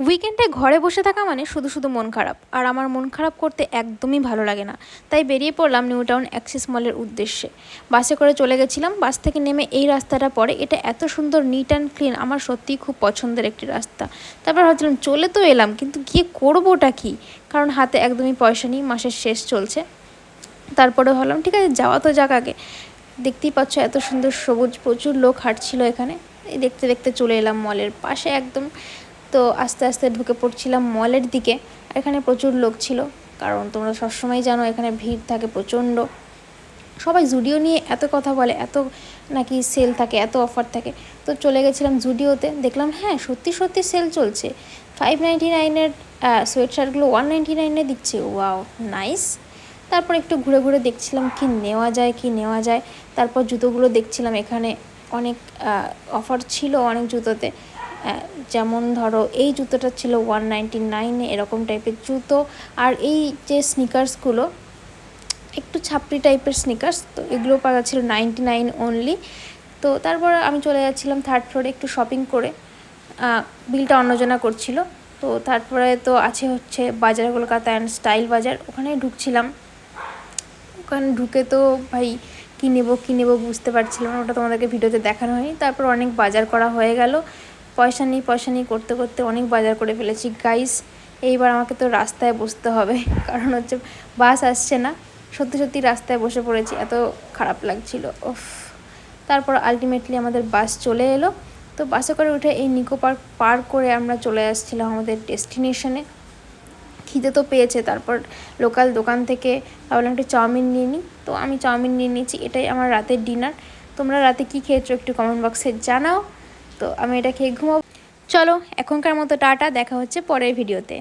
উইকেন্ডে ঘরে বসে থাকা মানে শুধু শুধু মন খারাপ। আর আমার মন খারাপ করতে একদমই ভালো লাগে না। তাই বেরিয়ে পড়লাম নিউ টাউন অ্যাক্সিস মলের উদ্দেশ্যে। বাসে করে চলে গেছিলাম। বাস থেকে নেমে এই রাস্তাটা পড়ে। এটা এত সুন্দর নিট অ্যান্ড ক্লিন আমার সত্যিই খুব পছন্দের একটি রাস্তা। তারপর ভাবছিলাম, চলে তো এলাম, কিন্তু গিয়ে করবোটা কি? কারণ হাতে একদমই পয়সা নেই, মাসের শেষ চলছে। তারপরে ভাবলাম, ঠিক আছে, যাওয়া তো যাক আগে। দেখতেই পাচ্ছ এত সুন্দর সবুজ, প্রচুর লোক হাঁটছিল এখানে। দেখতে দেখতে চলে এলাম মলের পাশে একদম। তো আস্তে আস্তে ঢুকে পড়ছিলাম মলের দিকে। এখানে প্রচুর লোক ছিল, কারণ তোমরা সবসময় জানো এখানে ভিড় থাকে প্রচণ্ড। সবাই জুডিও নিয়ে এত কথা বলে, এত নাকি সেল থাকে, এত অফার থাকে। তো চলে গেছিলাম জুডিওতে, দেখলাম হ্যাঁ সত্যি সত্যি সেল চলছে। ফাইভ নাইনটি নাইনের সোয়েট শার্টগুলো ওয়ান নাইনটি নাইনে দিচ্ছে। ওয়াও নাইস তারপর একটু ঘুরে ঘুরে দেখছিলাম কি নেওয়া যায়, কি নেওয়া যায়। তারপর জুতোগুলো দেখছিলাম এখানে অনেক অফার ছিল অনেক জুতোতে। যেমন ধরো, এই জুতোটা ছিল ওয়ান নাইনটি নাইনে এরকম টাইপের জুতো। আর এই যে স্নিকার্সগুলো একটু ছাপড়ি টাইপের স্নিকার্স তো এগুলো পাওয়া যাচ্ছিল নাইনটি নাইন অনলি তো তারপর আমি চলে যাচ্ছিলাম থার্ড ফ্লোরে একটু শপিং করে। বিলটা অন্যজনা করছিল। তো তারপরে তো আছে হচ্ছে বাজার, কলকাতা অ্যান্ড স্টাইল বাজার। ওখানে ঢুকছিলাম। ওখানে ঢুকে তো ভাই, কী নেব কী নেব বুঝতে পারছিলাম ওটা তোমাদেরকে ভিডিওতে দেখানো হয়নি। তারপর অনেক বাজার করা হয়ে গেল। পয়সা নেই পয়সা নেই করতে করতে অনেক বাজার করে ফেলেছি। গাইস এইবার আমাকে তো রাস্তায় বসতে হবে। কারণ হচ্ছে বাস আসছে না। সত্যি সত্যি রাস্তায় বসে পড়েছি। এত খারাপ লাগছিল। ওফ তারপর আলটিমেটলি আমাদের বাস চলে এলো। তো বাসে করে উঠে এই নিকো পার্ক পার করে আমরা চলে আসছিলাম আমাদের ডেস্টিনেশনে খিদে তো পেয়েছে। তারপর লোকাল দোকান থেকে ভাবলাম একটু চাউমিন নিয়ে নিই। তো আমি চাউমিন নিয়ে নিয়েছি। এটাই আমার রাতের ডিনার তোমরা রাতে কী খেয়েছো একটু কমেন্ট বক্সে জানাও। তো আমি এটা খেয়ে ঘুমাবো। চলো এখনকার মতো টাটা দেখা হচ্ছে পরের ভিডিওতে।